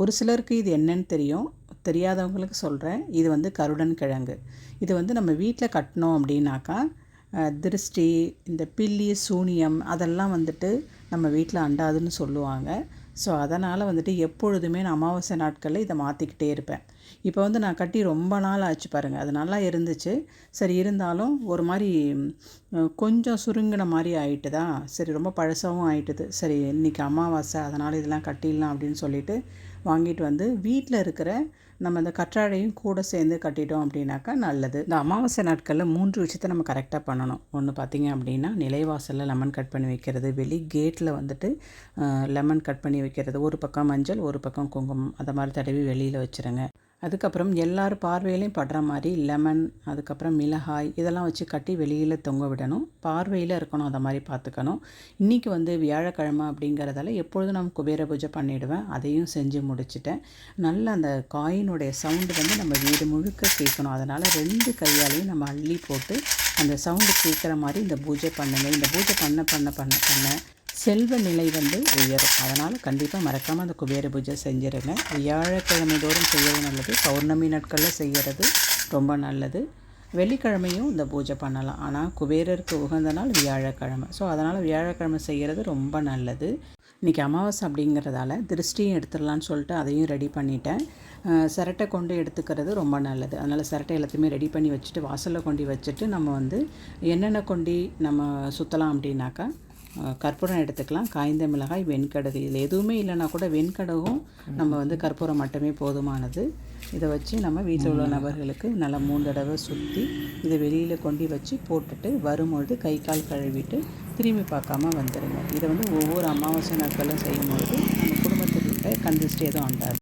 ஒரு சிலருக்கு இது என்னன்னு தெரியும். தெரியாதவங்களுக்கு சொல்கிறேன் இது வந்து கருடன் கிழங்கு. இது வந்து நம்ம வீட்டில் கட்டினோம் அப்படின்னாக்கா திருஷ்டி இந்த பில்லி சூனியம் அதெல்லாம் வந்துட்டு நம்ம வீட்டில் அண்டாதுன்னு சொல்லுவாங்க. ஸோ அதனால் வந்துட்டு எப்பொழுதுமே நான் அமாவாசை நாட்களில் இதை மாற்றிக்கிட்டே இருப்பேன். இப்போ வந்து நான் கட்டி ரொம்ப நாள் ஆச்சு பாருங்கள் அது நல்லா இருந்துச்சு. சரி இருந்தாலும் ஒரு மாதிரி கொஞ்சம் சுருங்கின மாதிரி ஆகிட்டுதா சரி ரொம்ப பழசாகவும் ஆயிட்டுது. சரி இன்றைக்கி அமாவாசை அதனால் இதெல்லாம் கட்டிடலாம் அப்படின்னு சொல்லிட்டு வாங்கிட்டு வந்து வீட்டில் இருக்கிற நம்ம இந்த கற்றாழையும் கூட சேர்ந்து கட்டிட்டோம் அப்படின்னாக்கா நல்லது. இந்த அமாவாசை நாட்களில் மூன்று விஷயத்த நம்ம கரெக்டாக பண்ணணும். ஒன்று பார்த்தீங்க அப்படின்னா நிலைவாசலில் லெமன் கட் பண்ணி வைக்கிறது வெளி கேட்டில் வந்துட்டு லெமன் கட் பண்ணி வைக்கிறது. ஒரு பக்கம் மஞ்சள் ஒரு பக்கம் குங்குமம். அதை மாதிரி தடவி வெளியில் வச்சுருங்க. அதுக்கப்புறம் எல்லார் பார்வையிலையும் படுற மாதிரி லெமன் அதுக்கப்புறம் மிளகாய் இதெல்லாம் வச்சு கட்டி வெளியில் தொங்க விடணும். பார்வையில் இருக்கணும் அதை மாதிரி பார்த்துக்கணும். இன்றைக்கி வந்து வியாழக்கிழமை அப்படிங்கிறதால எப்பொழுதும் நான் குபேர பூஜை பண்ணிவிடுவேன் அதையும் செஞ்சு முடிச்சுட்டேன். நல்ல அந்த காயினுடைய சவுண்டு வந்து நம்ம வீடு முழுக்க கேட்கணும். அதனால் ரெண்டு கையாலையும் நம்ம அள்ளி போட்டு அந்த சவுண்டு கேட்குற மாதிரி இந்த பூஜை பண்ணுங்கள் இந்த பூஜை பண்ண பண்ண பண்ண பண்ண செல்வ நிலை வந்து உயரும். அதனால் கண்டிப்பாக மறக்காமல் அந்த குபேர பூஜை செஞ்சிருங்க. வியாழக்கிழமை தோறும் செய்யறது நல்லது. பௌர்ணமி நாட்களில் செய்கிறது ரொம்ப நல்லது. வெள்ளிக்கிழமையும் இந்த பூஜை பண்ணலாம். ஆனால் குபேரருக்கு உகந்த நாள் வியாழக்கிழமை. ஸோ அதனால் வியாழக்கிழமை செய்கிறது ரொம்ப நல்லது. இன்றைக்கி அமாவாசை அப்படிங்கிறதால திருஷ்டியும் எடுத்துடலான்னு சொல்லிட்டு அதையும் ரெடி பண்ணிட்டேன். சிரட்டை கொண்டு எடுத்துக்கிறது ரொம்ப நல்லது. அதனால் சிரட்டை எல்லாத்தையுமே ரெடி பண்ணி வச்சுட்டு வாசலில் கொண்டு வச்சுட்டு நம்ம வந்து என்னென்ன கொண்டு நம்ம சுற்றலாம் அப்படின்னாக்கா கற்பூரம் எடுத்துக்கலாம். காய்ந்த மிளகாய் வெண்கடுகு. இதில் எதுவுமே இல்லைன்னா கூட வெண்கடுகும் நம்ம வந்து கற்பூரம் மட்டுமே போதுமானது. இதை வச்சு நம்ம வீட்டில் உள்ள நபர்களுக்கு நல்லா மூணு தடவை சுற்றி இதை வெளியில் கொண்டு வச்சு போட்டுட்டு வரும்பொழுது கை கால் கழுவிட்டு திரும்பி பார்க்காம வந்துடுங்க இதை வந்து ஒவ்வொரு அமாவாசை நாட்களும் செய்யும்பொழுது நம்ம குடும்பத்துக்கிட்ட கந்திஷ்டி எதுவும் அண்டாது.